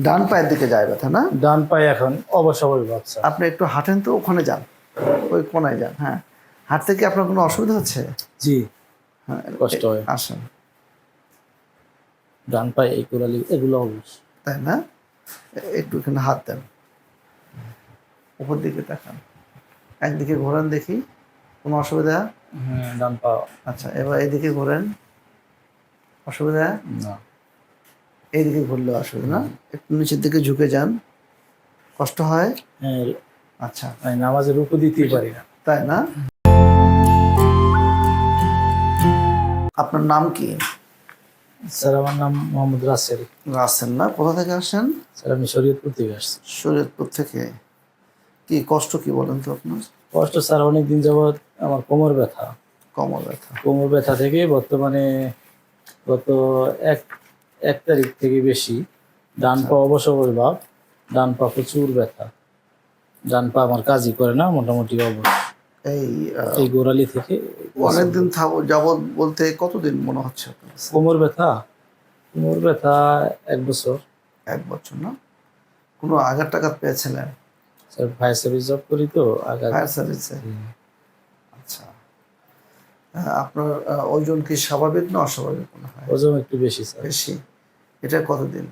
ডান পায়ের দিকে যায় ব্যথা না? ডান পায়ে এখন অবসর বাচ্চা আপনি একটু হাঁটেন তো ওখানে যান। ওই কোনায় যান হ্যাঁ। হাঁটতে কি আপনার কোনো অসুবিধা হচ্ছে? জি। হ্যাঁ কষ্ট হয়। আসেন। ডান পায়ে এই কোরালি এগুলো অবশ তাই না? একটু এখানে হাত দেন। উপর দিকে তাকান। একদিকে ঘোরান দেখি কোনো অসুবিধা? হ্যাঁ ডান পা। আচ্ছা এবার এদিকে ঘোরেন। অসুবিধা? না। এইদিকে ঘুরলে অসুবিধা না। একটু নিচের দিকে ঝুঁকে যান। কষ্ট হয়। হ্যাঁ আচ্ছা আমি নামাজে রুকু দিতেই পারি না। তাই না? আপনার নাম কি? স্যার আমার নাম মোহাম্মদ রাসেল। রাসেল না? কোথা থেকে আসেন? স্যার আমি শরীয়তপুর থেকে আসছি। শরীয়তপুর থেকে। কি কষ্ট কি বলেন তো আপনার? কষ্ট স্যার অনেক দিন যাবৎ আমার কোমর ব্যথা। কোমর ব্যথা। কোমর ব্যথা থেকে বর্তমানে গত এক এক তারিখ থেকে বেশি। ডান পা অবসর ভাব ডান পা প্রচুর ব্যথা। ডান পা আমার কাজই করে না মোটামুটি অবশ। এই এই গোড়ালি থেকে অনেকদিন যাবৎ বলতে কতদিন মনে হচ্ছে কোমর ব্যথা? কোমর ব্যথা এক বছর। এক বছর না? কোনো আঘাত টাঘাত পেয়েছিলেন? স্যার ফায়ার সার্ভিস জব করি তো আঘাত। ফায়ার সার্ভিসে আপনার ওজন কি স্বাভাবিক না অস্বাভাবিক মনে হয়? ওজন একটু বেশি স্যার। বেশি? এটা কতদিন?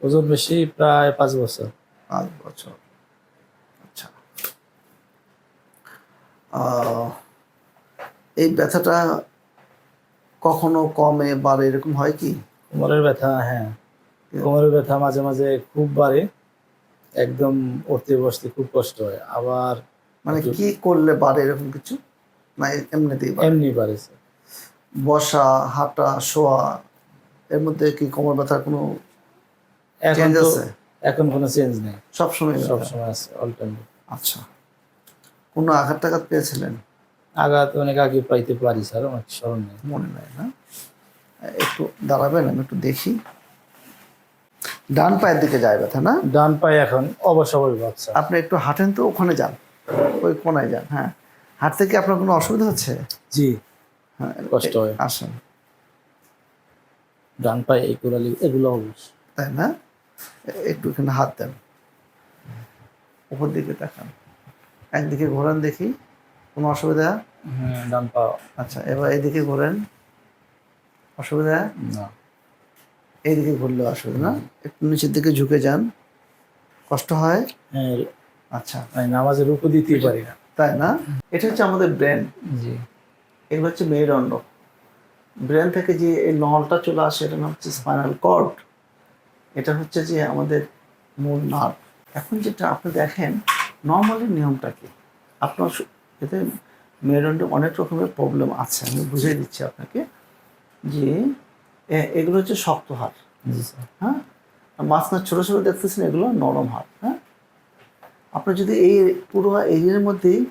ওজন বেশি প্রায় পাঁচ বছর। পাঁচ বছর। আচ্ছা। এই ব্যথাটা কখনো কমে বাড়ে এরকম হয় কি? কোমরের ব্যথা হ্যাঁ। কোমরের ব্যথা মাঝে মাঝে খুব বাড়ে একদম উঠতে বসতে খুব কষ্ট হয়। আবার মানে কি করলে বাড়ে এরকম কিছু? না এমনিতেই এমনি বাড়ে স্যার বসা হাঁটা শোয়া এর মধ্যে কি কোমর ব্যথার কোনো চেঞ্জ আছে? এখন কোনো চেঞ্জ নেই। সবসময় সব সময় আছে অল টাইম আচ্ছা। কোনো আঘাত টাঘাত পেয়েছিলেন? আঘাত অনেক আগে পাইতে পারি স্যার অনেক স্মরণ নেই। মনে নাই না? একটু দাঁড়াবেন আমি একটু দেখি। ডান পায়ের দিকে যায় ব্যথা না? ডান পায়ে এখন অবসর বাচ্চা আপনি একটু হাঁটেন তো ওখানে যান। ওই কোনায় যান হ্যাঁ। হাঁটতে কি আপনার কোনো অসুবিধা হচ্ছে? জি। হ্যাঁ কষ্ট হয়। আসেন। ডান পায়ে এই কোরালি এগুলো অবশ তাই না? একটু এখানে হাত দেন। উপর দিকে তাকান। একদিকে ঘোরান দেখি কোনো অসুবিধা? হ্যাঁ ডান পা। আচ্ছা এবার এদিকে ঘোরেন। অসুবিধা? না। এইদিকে ঘুরলে অসুবিধা না। একটু নিচের দিকে ঝুঁকে যান। কষ্ট হয়? হ্যাঁ আচ্ছা। আমি নামাজে রুকু দিতেই পারি না। তাই না? এটা হচ্ছে আমাদের ব্রেন জি। এগুলো হচ্ছে মেরুদণ্ড ব্রেন থেকে যে এই নলটা চলে আসে এটা নাম হচ্ছে স্পাইনাল কর্ড এটা হচ্ছে যে আমাদের মূল নার্ভ এখন যেটা আপনি দেখেন নর্মালি নিয়মটা কি? আপনার এতে মেরুদণ্ডে অনেক রকমের প্রবলেম আছে। আমি বুঝিয়ে দিচ্ছি আপনাকে যে এগুলো হচ্ছে শক্ত হাড়। হ্যাঁ? মাছ না ছোটো ছোটো দেখতেছেন এগুলো নরম হাড়। হ্যাঁ? আপনি যদি এই পুরো এরিয়ার মধ্যেই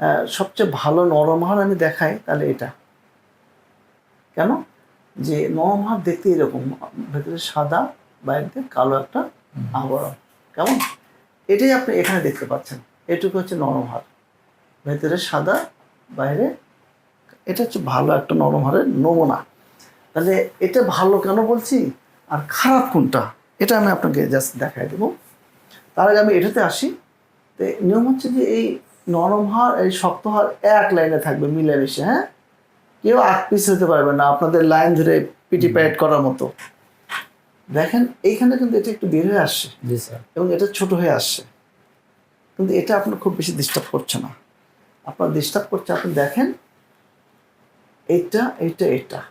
আহ, সবচেয়ে ভালো নরম হাড় আমি দেখাই তাহলে এটা। কেন? যে নরম হাড় দেখতে এরকম ভেতরে সাদা বাইরে কালো একটা আবরণ। কেমন? এটাই আপনি এখানে দেখতে পাচ্ছেন। এটুকু হচ্ছে নরম হাড় ভেতরে সাদা বাইরে এটা হচ্ছে ভালো একটা নরম হাড়ের নমুনা। তাহলে এটা ভালো কেন বলছি? আর খারাপ কোনটা? এটা আমি আপনাকে জাস্ট দেখাই দেবো। তার আগে আমি এটাতে আসি তো নিয়ম হচ্ছে যে এই নরম হার এই শক্ত হার এক লাইনে থাকবে মিলেমিশে হ্যাঁ? কেউ আট পিস হতে পারবে না আপনাদের লাইন ধরে পিটি প্যাড করার মতো। দেখেন এইখানে কিন্তু এটা একটু বের হয়ে আসছে। এবং এটা ছোট হয়ে আসছে। কিন্তু এটা আপনার খুব বেশি ডিস্টার্ব করছে না। আপনার ডিস্টার্ব করছে আপনি দেখেন এটা এটা এটা।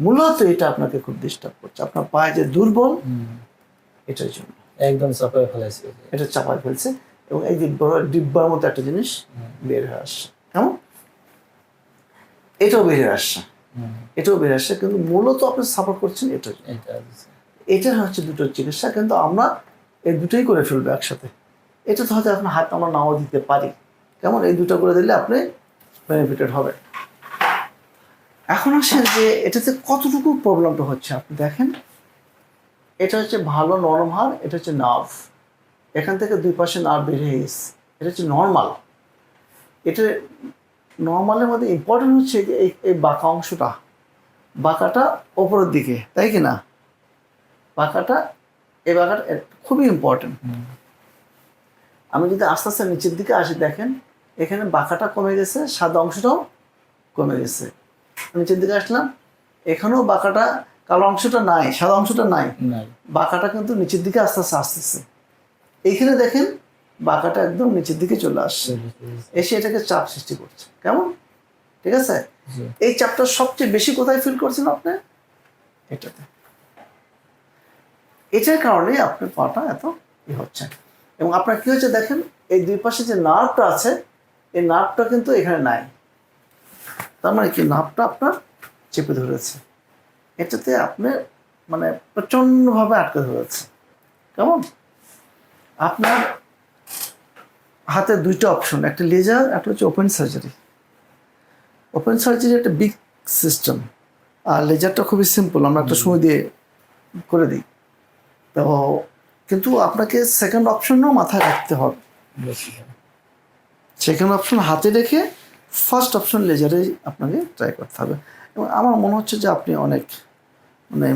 মূলত এটা আপনাকে খুব ডিস্টার্ব করছে। আপনার পায়ে যে দুর্বল। এটার জন্য। একদম চাপায় ফেলাইছি। এটা চাপায় ফেলছে এবং এই যে বড় ডিব্বার মতো একটা জিনিস বের হয়ে আসছে। কেমন? এটাও বের হয়ে আসছে। এটাও বের আসছে কিন্তু মূলত আপনি সাপোর্ট করছেন এটা। এটা হচ্ছে। দুটো চিকিৎসা কিন্তু আমরা এই দুটোই করে ফেলব একসাথে। এটা তো হয়তো আপনার হাত আমরা নাও দিতে পারি। কেমন? এই দুটো করে দিলে আপনি বেনিফিটেড হবে এখন আসেন যে এটাতে কতটুকু প্রবলেমটা হচ্ছে? আপনি দেখেন। এটা হচ্ছে ভালো নরম হাড় এটা হচ্ছে নার্ভ। এখান থেকে দুই পাশে নার্ভ বেরিয়ে গেছে। এটা হচ্ছে নর্মাল। এটা নর্মালের মধ্যে ইম্পর্টেন্ট হচ্ছে যে এই এই বাঁকা অংশটা বাঁকাটা ওপরের দিকে তাই কি না? বাঁকাটা এই বাঁকাটা খুবই ইম্পর্টেন্ট আমি যদি আস্তে আস্তে নিচের দিকে আসি দেখেন এখানে বাঁকাটা কমে গেছে সাদা অংশটাও কমে গেছে। নিচের দিকে আসলাম এখানেও বাঁকাটা কালো অংশটা নাই সাদা অংশটা নাই। বাঁকাটা কিন্তু নিচের দিকে আস্তে আস্তে আসতেছে। এইখানে দেখেন বাঁকাটা একদম নিচের দিকে চলে আসছে। এসে এটাকে চাপ সৃষ্টি করছে। কেমন? ঠিক আছে? এই চাপটা সবচেয়ে বেশি কোথায় ফিল করছেন আপনি? এটাতে। এটার কারণে আপনার পাটা এত ই হচ্ছে। এবং আপনার কি হচ্ছে দেখেন এই দুই পাশে যে নার্ভটা আছে এই নার্ভটা কিন্তু এখানে নাই। তার মানে কি? নার্ভটা আপনার চেপে ধরেছে। এটাতে আপনি মানে প্রচণ্ডভাবে আটকে ধরেছে কেমন? আপনার হাতে দুইটা অপশন একটা লেজার একটা হচ্ছে ওপেন সার্জারি ওপেন সার্জারি একটা বিগ সিস্টেম আর লেজারটা খুবই সিম্পল আমরা একটা সময় দিয়ে করে দিই। তো কিন্তু আপনাকে সেকেন্ড অপশনও মাথায় রাখতে হবে। সেকেন্ড অপশন হাতে রেখে ফার্স্ট অপশন লেজারে আপনাকে ট্রাই করতে হবে। এবং আমার মনে হচ্ছে যে আপনি অনেক মানে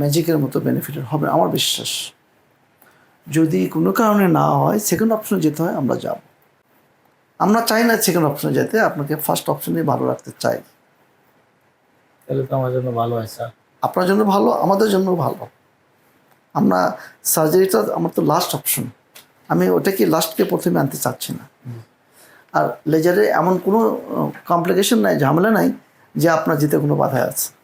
ম্যাজিকের মতো বেনিফিটেড হবে আমার বিশ্বাস। যদি কোনো কারণে না হয় সেকেন্ড অপশনে যেতে হয় আমরা যাব। আমরা চাই না সেকেন্ড অপশনে যেতে আপনাকে ফার্স্ট অপশনে ভালো রাখতে চাই। তাহলে তো আমার জন্য ভালো হয় স্যার। আপনার জন্য ভালো আমাদের জন্য ভালো। আমরা সার্জারিটা আমার তো লাস্ট অপশন আমি ওটাকে লাস্টকে প্রথমে আনতে চাচ্ছি না। আর লেজারে এমন কোনো কমপ্লিকেশন নাই ঝামেলা নাই যে আপনার জিতে কোনো বাধা আছে।